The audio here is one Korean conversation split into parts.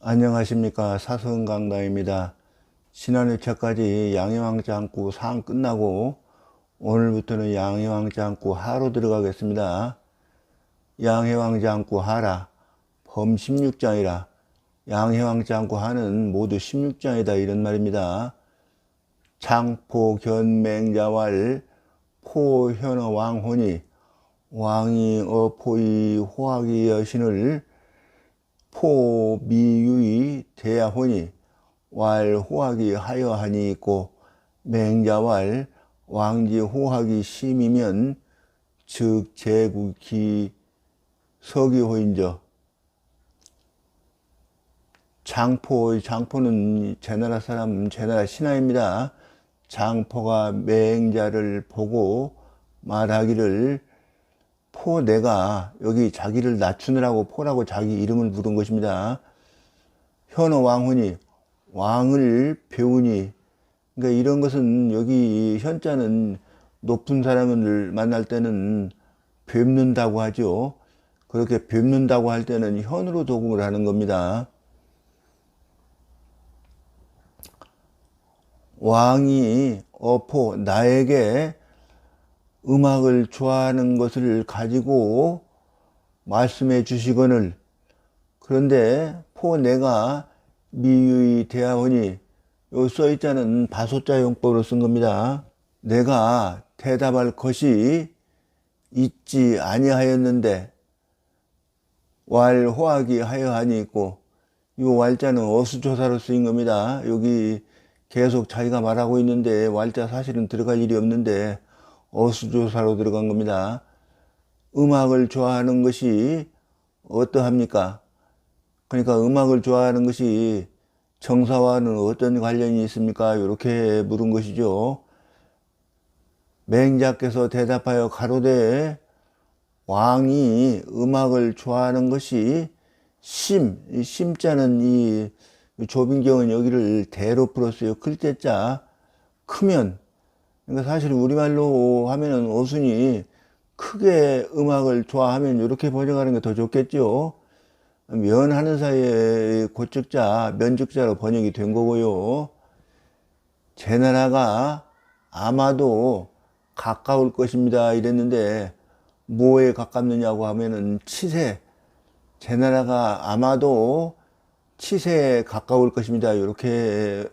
안녕하십니까 사성강당입니다. 지난회차까지 양해왕짱구 상 끝나고 오늘부터는 양해왕짱구 하로 들어가겠습니다. 양해왕짱구 하라 범 16장이라 양해왕짱구 하는 모두 16장이다 이런 말입니다. 장포 견맹자왈 포현어 왕혼이 왕이 어포이 호학이 여신을 포미유이 대야혼이 왈 호학이 하여하니 있고 맹자왈 왕지 호학이 심이면 즉 제국기 서기호인저 장포 장포는 제나라 사람 제나라 신하입니다. 장포가 맹자를 보고 말하기를 포 내가 여기 자기를 낮추느라고 포라고 자기 이름을 부른 것입니다. 현어 왕훈이 왕을 배우니 그러니까 이런 것은 여기 현자는 높은 사람을 만날 때는 뵙는다고 하죠. 그렇게 뵙는다고 할 때는 현으로 도금을 하는 겁니다. 왕이 어포 나에게 음악을 좋아하는 것을 가지고 말씀해 주시거늘 그런데 포 내가 미유의 대하오니 요 써있자는 바소자 용법으로 쓴 겁니다. 내가 대답할 것이 있지 아니하였는데 왈 호학이 하여 하니 있고 요 왈자는 어수조사로 쓰인 겁니다. 여기 계속 자기가 말하고 있는데 왈자 사실은 들어갈 일이 없는데 어수조사로 들어간 겁니다. 음악을 좋아하는 것이 어떠합니까? 그러니까 음악을 좋아하는 것이 정사와는 어떤 관련이 있습니까? 이렇게 물은 것이죠. 맹자께서 대답하여 가로되 왕이 음악을 좋아하는 것이 심, 이 심자는 이 조빈경은 여기를 대로 풀었어요. 클 때자 크면 그러니까 사실 우리말로 하면은 어순이 크게 음악을 좋아하면 이렇게 번역하는 게 더 좋겠죠. 면하는 사이에 고측자, 면직자로 번역이 된 거고요. 제 나라가 아마도 가까울 것입니다. 이랬는데 뭐에 가깝느냐고 하면은 치세. 제 나라가 아마도 치세에 가까울 것입니다. 이렇게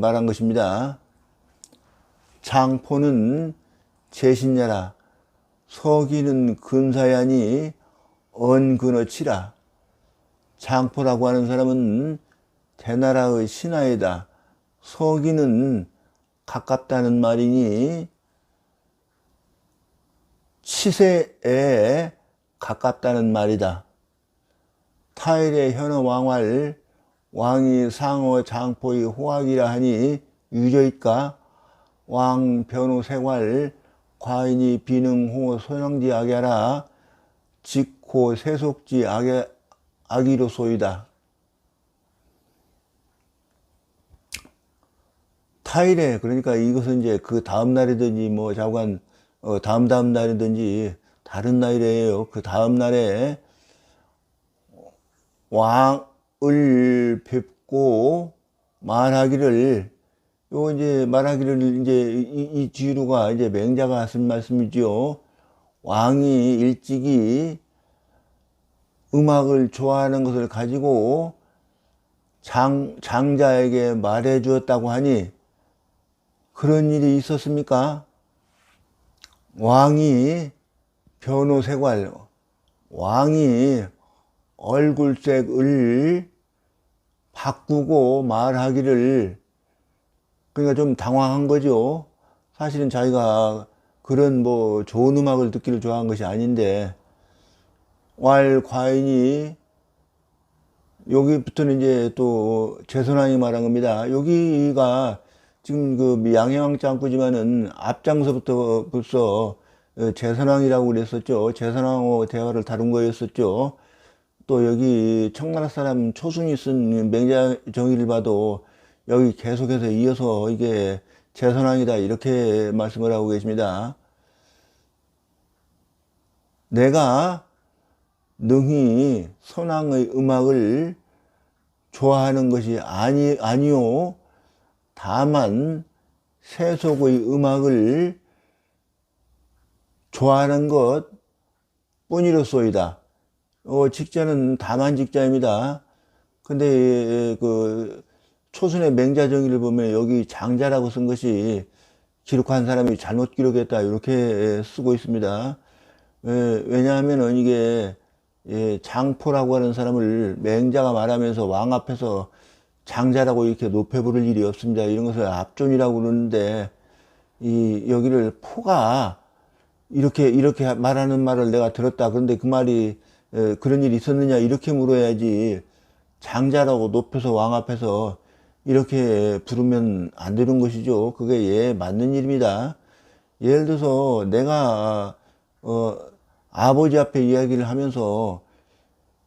말한 것입니다. 장포는 제신야라 서기는 근사야니 언근어치라 장포라고 하는 사람은 대나라의 신하이다. 서기는 가깝다는 말이니 치세에 가깝다는 말이다. 타일의 현어 왕활 왕이 상어 장포의 호학이라 하니 유저일까? 왕 변호 생활 과인이 비능호 소형지 악야라 직호 세속지 악야, 악이로 소이다. 타일에 그러니까 이것은 이제 그 다음 날이든지 뭐 자관 어, 다음 다음 날이든지 다른 날이에요. 그 다음 날에 왕을 뵙고 말하기를 요 이제 말하기를 이제 이, 이 지루가 이제 맹자가 하신 말씀이지요. 왕이 일찍이 음악을 좋아하는 것을 가지고 장, 장자에게 말해 주었다고 하니 그런 일이 있었습니까? 왕이 변호세관, 왕이 얼굴색을 바꾸고 말하기를 그러니까 좀 당황한 거죠. 사실은 자기가 그런 뭐 좋은 음악을 듣기를 좋아한 것이 아닌데 왈 과인이 여기부터는 이제 또 제선왕이 말한 겁니다. 여기가 지금 그 양해왕 짱구지만은 앞장서부터 벌써 제선왕이라고 그랬었죠. 제선왕하고 대화를 다룬 거였었죠. 또 여기 청나라 사람 초순이 쓴 맹자 정의를 봐도 여기 계속해서 이어서 이게 제선왕이다 이렇게 말씀을 하고 계십니다. 내가 능히 선왕의 음악을 좋아하는 것이 아니, 아니요. 다만 세속의 음악을 좋아하는 것 뿐이로소이다. 어, 직자는 다만 직자입니다. 근데 그 초순의 맹자정의를 보면 여기 장자라고 쓴 것이 기록한 사람이 잘못 기록했다 이렇게 쓰고 있습니다. 왜냐하면은 이게 예, 장포라고 하는 사람을 맹자가 말하면서 왕 앞에서 장자라고 이렇게 높여 부를 일이 없습니다. 이런 것을 압존이라고 그러는데 이 여기를 포가 이렇게 이렇게 말하는 말을 내가 들었다. 그런데 그 말이 에, 그런 일이 있었느냐 이렇게 물어야지 장자라고 높여서 왕 앞에서 이렇게 부르면 안 되는 것이죠. 그게 예 맞는 일입니다. 예를 들어서 내가 어 아버지 앞에 이야기를 하면서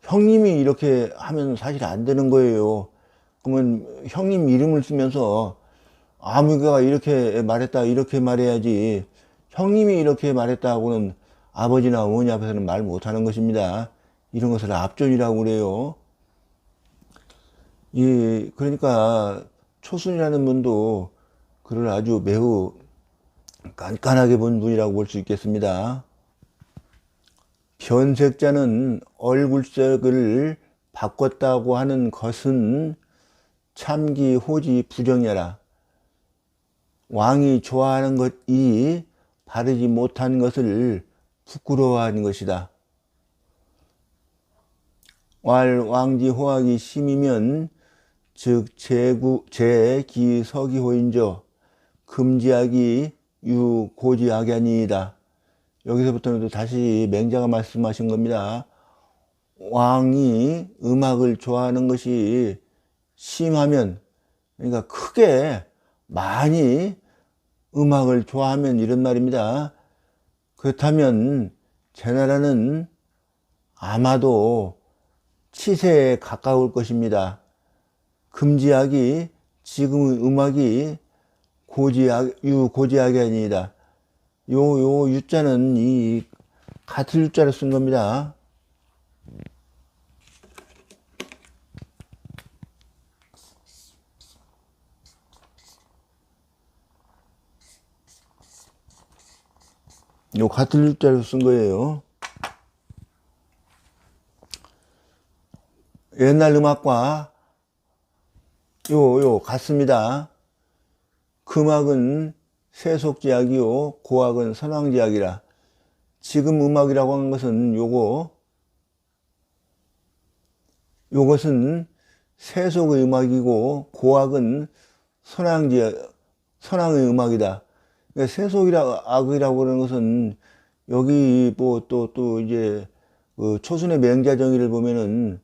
형님이 이렇게 하면 사실 안 되는 거예요. 그러면 형님 이름을 쓰면서 아무가 이렇게 말했다 이렇게 말해야지 형님이 이렇게 말했다고는 아버지나 어머니 앞에서는 말 못하는 것입니다. 이런 것을 압존이라고 그래요. 이 그러니까 초순이라는 분도 그를 아주 매우 깐깐하게 본 분이라고 볼 수 있겠습니다. 변색자는 얼굴색을 바꿨다고 하는 것은 참기 호지 부정이라 왕이 좋아하는 것이 바르지 못한 것을 부끄러워하는 것이다. 왈 왕지 호학이 심이면 즉 제구 제기서기호인저 금지하기 유고지악연이다. 여기서부터는 또 다시 맹자가 말씀하신 겁니다. 왕이 음악을 좋아하는 것이 심하면 그러니까 크게 많이 음악을 좋아하면 이런 말입니다. 그렇다면 제 나라는 아마도 치세에 가까울 것입니다. 금지하기 지금의 음악이 고지악 유고지악이 아니다. 요, 요 유자는 이 같은 유자를 쓴 겁니다. 요 같은 유자를 쓴 거예요. 옛날 음악과 요, 요, 같습니다. 금악은 세속제약이요, 고악은 선왕제약이라. 지금 음악이라고 하는 것은 요거, 요것은 세속의 음악이고, 고악은 선왕제, 선왕의 음악이다. 그러니까 세속이라, 악이라고 하는 것은 여기 뭐 또, 또 이제 그 초순의 맹자 정의를 보면은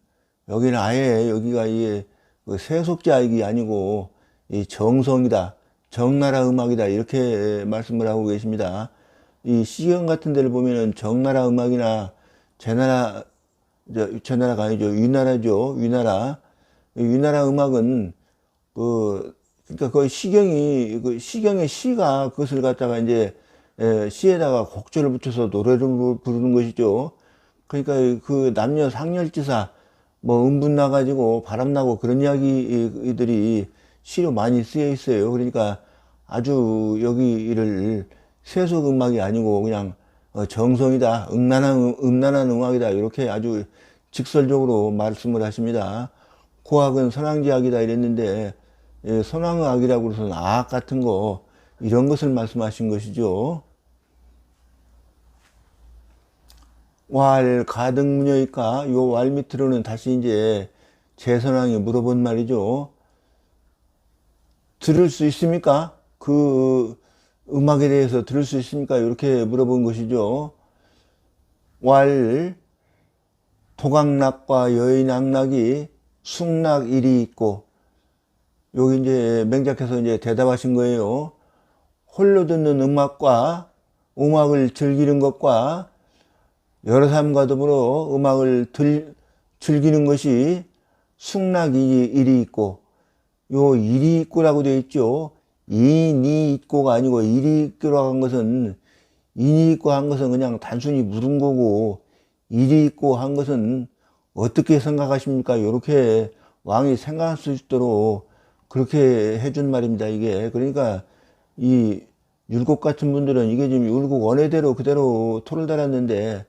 여기는 아예 여기가 이게 그 세속자익이 아니고 이 정성이다. 정나라 음악이다. 이렇게 말씀을 하고 계십니다. 이 시경 같은 데를 보면은 정나라 음악이나 제나라, 제나라가 아니죠. 위나라죠. 위나라. 위나라 음악은 그, 그러니까 거의 시경이, 그 시경의 시가 그것을 갖다가 이제 에, 시에다가 곡절을 붙여서 노래를 부르는 것이죠. 그러니까 그 남녀 상렬지사, 뭐 음분 나가지고 바람 나고 그런 이야기들이 시로 많이 쓰여 있어요. 그러니까 아주 여기를 세속 음악이 아니고 그냥 어, 정성이다, 음란한, 음란한 음악이다 이렇게 아주 직설적으로 말씀을 하십니다. 고학은 선왕지악이다 이랬는데 예, 선왕악이라고 해서는 악 같은 거 이런 것을 말씀하신 것이죠. 왈 가등무녀일까? 요 왈 밑으로는 다시 이제 재선왕이 물어본 말이죠. 들을 수 있습니까? 그 음악에 대해서 들을 수 있습니까? 이렇게 물어본 것이죠. 왈 도각락과 여인악락이 숙락일이 있고 여기 이제 맹작해서 이제 대답하신 거예요. 홀로 듣는 음악과 음악을 즐기는 것과 여러 사람과 더불어 음악을 들, 즐기는 것이 숙락이 일이 있고 요 일이 있고라고 되어 있죠. 인이 있고가 아니고 일이 있고라고 한 것은 인이 있고 한 것은 그냥 단순히 물은 거고 일이 있고 한 것은 어떻게 생각하십니까? 이렇게 왕이 생각할 수 있도록 그렇게 해준 말입니다. 이게 그러니까 이 율곡 같은 분들은 이게 지금 율곡 원래대로 그대로 토를 달았는데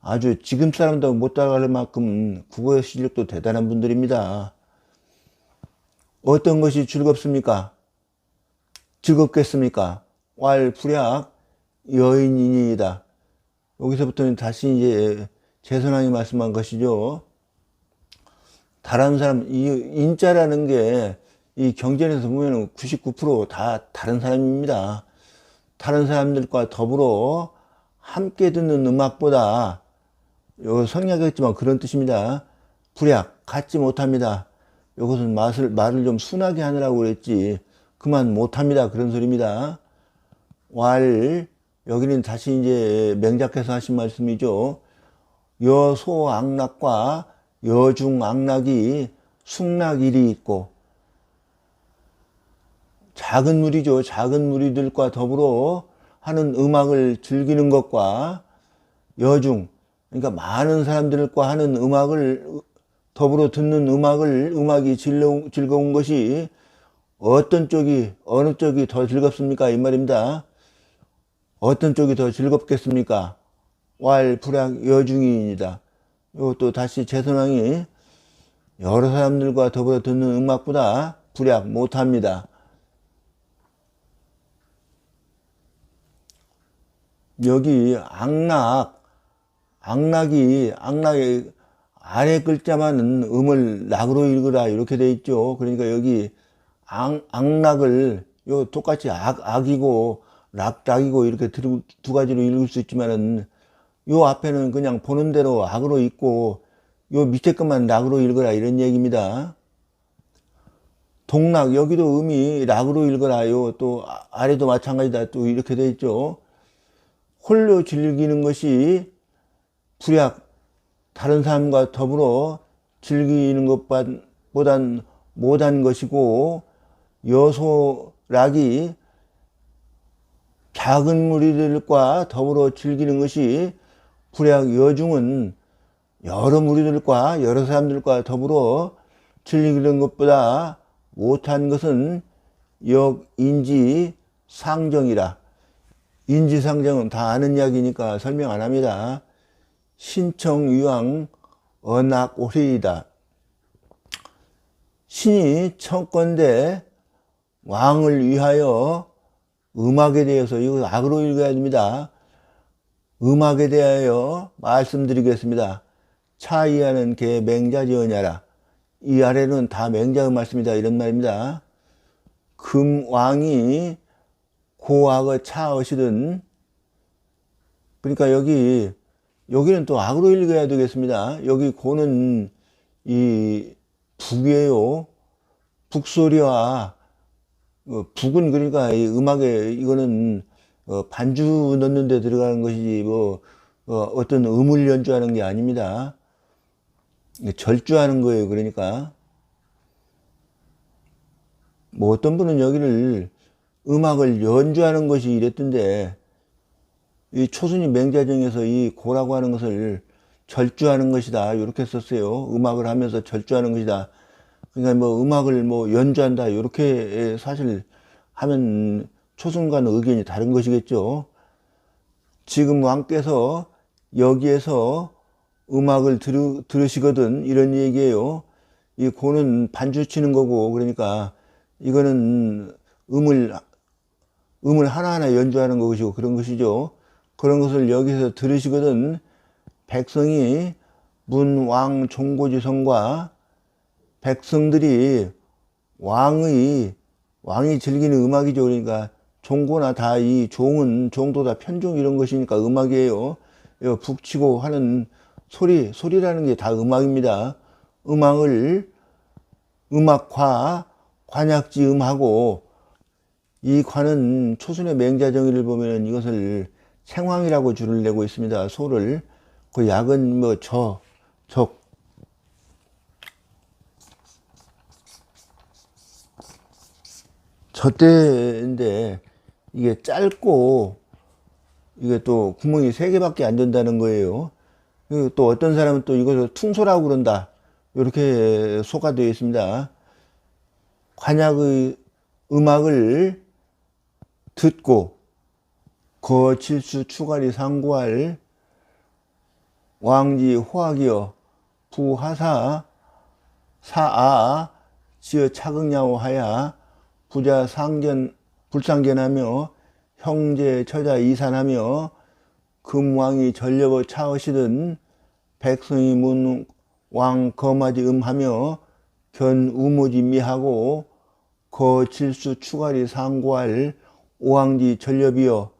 아주 지금 사람도 못 따라갈 만큼 국어 실력도 대단한 분들입니다. 어떤 것이 즐겁습니까? 즐겁겠습니까? 왈 불약 여인이니이다. 여기서부터는 다시 이제 재선왕이 말씀한 것이죠. 다른 사람, 이 인자라는 게 이 경전에서 보면 99%다 다른 사람입니다. 다른 사람들과 더불어 함께 듣는 음악보다 요 성약했지만 그런 뜻입니다. 불약 갖지 못합니다. 이것은 맛을 말을 좀 순하게 하느라고 그랬지 그만 못합니다. 그런 소리입니다. 왈 여기는 다시 이제 맹작해서 하신 말씀이죠. 여소 악락과 여중 악락이 숙락일이 있고 작은 무리죠. 작은 무리들과 더불어 하는 음악을 즐기는 것과 여중 그러니까 많은 사람들과 하는 음악을 더불어 듣는 음악을 음악이 즐거운, 즐거운 것이 어떤 쪽이 어느 쪽이 더 즐겁습니까 이 말입니다. 어떤 쪽이 더 즐겁겠습니까? 왈 불약 여중이입니다. 이것도 다시 재선왕이 여러 사람들과 더불어 듣는 음악보다 불약 못합니다. 여기 악락, 악락이, 악락의 아래 글자만은 음을 낙으로 읽으라 이렇게 돼 있죠. 그러니까 여기 악, 악락을 요 똑같이 악, 악이고 락, 락이고 이렇게 두, 두 가지로 읽을 수 있지만은 요 앞에는 그냥 보는 대로 악으로 읽고 요 밑에 것만 락으로 읽어라 이런 얘기입니다. 동락 여기도 음이 락으로 읽어라 요 또 아래도 마찬가지다 또 이렇게 돼 있죠. 홀로 즐기는 것이 불약 다른 사람과 더불어 즐기는 것보단 못한 것이고 여소락이 작은 무리들과 더불어 즐기는 것이 불약 여중은 여러 무리들과 여러 사람들과 더불어 즐기는 것보다 못한 것은 역인지 상정이라 인지상정은 다 아는 이야기니까 설명 안 합니다. 신청유황 언악오리이다. 신이 청건대 왕을 위하여 음악에 대해서 이거 악으로 읽어야 됩니다. 음악에 대하여 말씀드리겠습니다. 차이하는 개 맹자지언야라. 이 아래는 다 맹자의 말씀이다. 이런 말입니다. 금왕이 고악의 차엇이든 그러니까 여기 여기는 또 악으로 읽어야 되겠습니다. 여기 고는 이 북이에요. 북소리와 어, 북은 그러니까 이 음악에 이거는 어, 반주 넣는 데 들어가는 것이지 뭐 어, 떤 음을 연주하는 게 아닙니다. 절주하는 거예요. 그러니까 뭐 어떤 분은 여기를 음악을 연주하는 것이 이랬던데 이 초순이 맹자정에서 이 고라고 하는 것을 절주하는 것이다. 이렇게 썼어요. 음악을 하면서 절주하는 것이다. 그러니까 뭐 음악을 뭐 연주한다. 이렇게 사실 하면 초순과는 의견이 다른 것이겠죠. 지금 왕께서 여기에서 음악을 들으, 들으시거든 이런 얘기예요. 이 고는 반주 치는 거고 그러니까 이거는 음을 음을 하나하나 연주하는 것이고 그런 것이죠. 그런 것을 여기서 들으시거든 백성이 문왕 종고지성과 백성들이 왕의 왕이 즐기는 음악이죠. 그러니까 종고나 다 이 종은 종도 다 편종 이런 것이니까 음악이에요. 북치고 하는 소리 소리라는 게 다 음악입니다. 음악을 음악화 관약지 음하고 이 관은 초순의 맹자 정의를 보면 이것을 생황이라고 줄을 내고 있습니다. 소를 그 약은 뭐 저, 적. 저때인데 이게 짧고 이게 또 구멍이 세 개밖에 안 된다는 거예요. 또 어떤 사람은 또 이것을 퉁소라고 그런다. 이렇게 소가 되어 있습니다. 관약의 음악을 듣고 거칠수 추가리 상구할 왕지 호학이여 부하사 사아 지어 차극야오 하야 부자 상견 불상견하며 형제 처자 이산하며 금왕이 전력을 차으시든 백성이 문왕 거마지 음하며 견 우모지 미하고 거칠수 추가리 상고할 오왕지 전력이여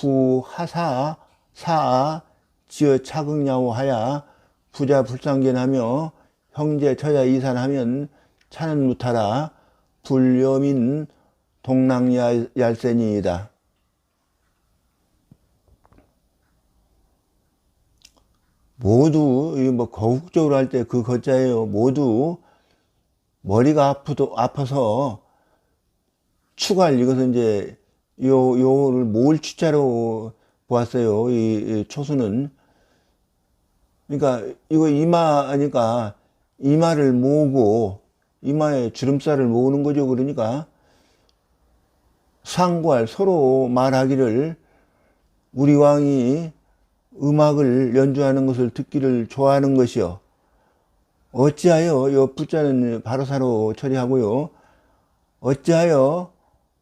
부하사 사아 지어 차극야오 하야 부자 불상견하며 형제 처자 이산하면 차는 무타라 불염인 동랑얄센이다. 모두 뭐 거국적으로 할 때 그 거자예요. 모두 머리가 아프도 아파서 추가할 이것은 이제 요 요를 모을 추자로 보았어요. 이, 이 초수는 그러니까 이거 이마니까 이마를 모으고 이마에 주름살을 모으는 거죠. 그러니까 상관 서로 말하기를 우리 왕이 음악을 연주하는 것을 듣기를 좋아하는 것이요. 어찌하여 요 부자는 바로사로 처리하고요. 어찌하여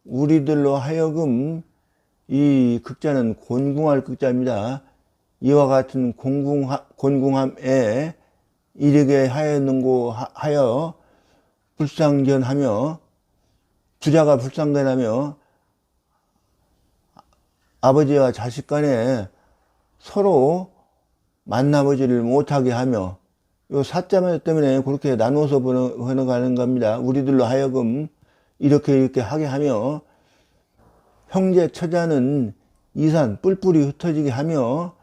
우리들로 하여금 이 극자는 곤궁할 극자입니다. 이와 같은 곤궁, 곤궁함에 이르게 하였는고 하여 불상견하며 부자가 불상견하며 아버지와 자식 간에 서로 만나보지를 못하게 하며 요 사자 때문에 그렇게 나누어서 번어가는 겁니다. 우리들로 하여금 이렇게 이렇게 하게 하며 형제 처자는 이산 뿔뿔이 흩어지게 하며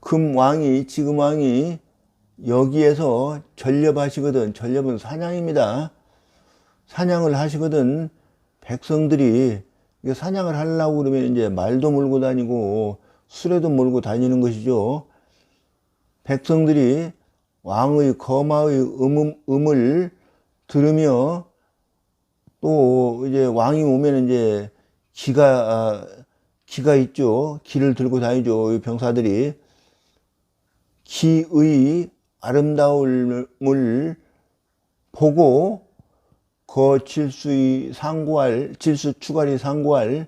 금왕이 지금 왕이 여기에서 전렵하시거든 전렵은 사냥입니다. 사냥을 하시거든 백성들이 사냥을 하려고 그러면 이제 말도 몰고 다니고 수레도 몰고 다니는 것이죠. 백성들이 왕의 거마의 음, 음을 들으며 또 이제 왕이 오면 이제 기가 아, 기가 있죠. 기를 들고 다니죠. 병사들이 기의 아름다움을 보고 거 질수의 상고할 질수 추가리 상고할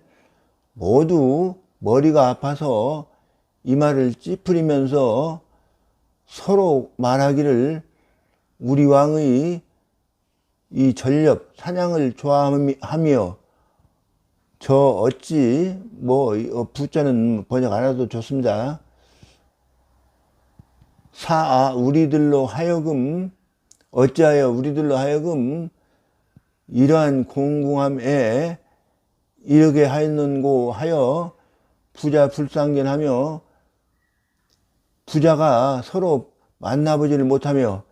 모두 머리가 아파서 이마를 찌푸리면서 서로 말하기를 우리 왕의 이 전력 사냥을 좋아하며 저 어찌 뭐 어, 부자는 번역 안 해도 좋습니다. 사 우리들로 하여금 어찌하여 우리들로 하여금 이러한 공공함에 이르게 하였는고 하여 부자 불상견하며 부자가 서로 만나보지를 못하며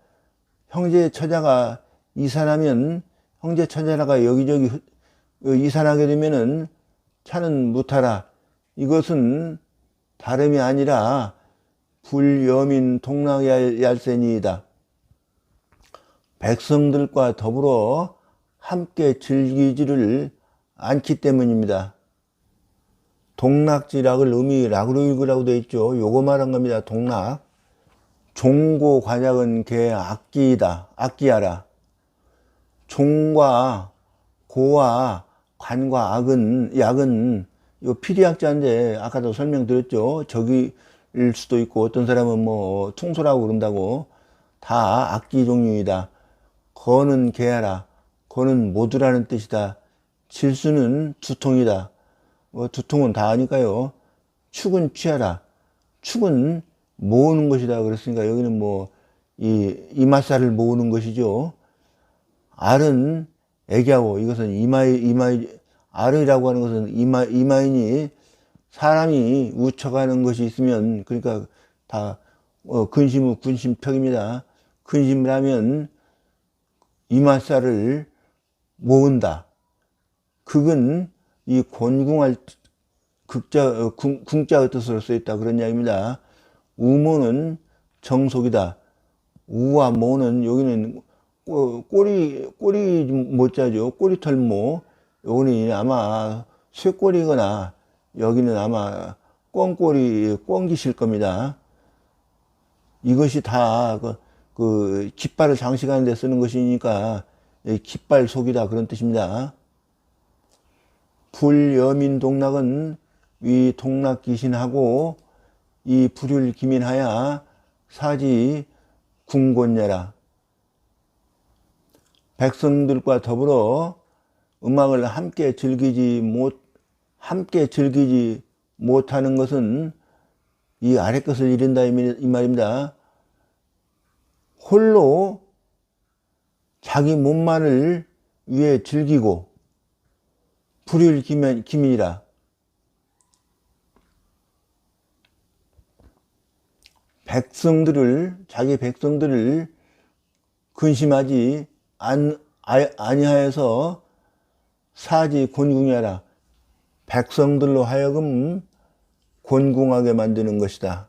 형제 처자가 이산하면 형제 처자가 여기저기 이산하게 되면은 차는 못하라. 이것은 다름이 아니라 불여민 동락얄센이다. 백성들과 더불어 함께 즐기지를 않기 때문입니다. 동락지락을 의미 락으로 읽으라고 되어 있죠. 요거 말한 겁니다. 동락. 종고 관약은 개 악기이다. 악기하라. 종과 고와 관과 악은 약은 요 피리학자인데 아까도 설명드렸죠. 적일 수도 있고 어떤 사람은 뭐 충소라고 그런다고 다 악기 종류이다. 거는 개하라. 거는 모두라는 뜻이다. 질수는 두통이다. 뭐 두통은 다 아니까요. 축은 취하라. 축은 모으는 것이다. 그랬으니까 여기는 뭐, 이, 이마살을 모으는 것이죠. 알은 애기하고 이것은 이마이, 이마이, 알이라고 하는 것은 이마, 이마이니 사람이 우쳐가는 것이 있으면 그러니까 다 어, 근심은 군심평입니다. 근심을 하면 이마살을 모은다. 극은 이 곤궁할 극자, 어, 궁, 궁자의 뜻으로 쓰였다. 그런 이야기입니다. 우모는 정속이다. 우와 모는 여기는 꼬- 꼬리 꼬리 못 자죠 꼬리 털 모 여기는 아마 쇠꼬리거나 여기는 아마 꿩꼬리 꿩기실 겁니다. 이것이 다 그, 그 깃발을 장식하는 데 쓰는 것이니까 이 깃발 속이다 그런 뜻입니다. 불여민 동락은 위 동락 귀신하고 이 불율 기민하야 사지 궁곤녀라. 백성들과 더불어 음악을 함께 즐기지 못 함께 즐기지 못하는 것은 이 아래 것을 이른다 이 말입니다. 홀로 자기 몸만을 위해 즐기고 불율 기민, 기민이라 백성들을 자기 백성들을 근심하지 안, 아- 아니하여서 사지 곤궁하라 백성들로 하여금 곤궁하게 만드는 것이다.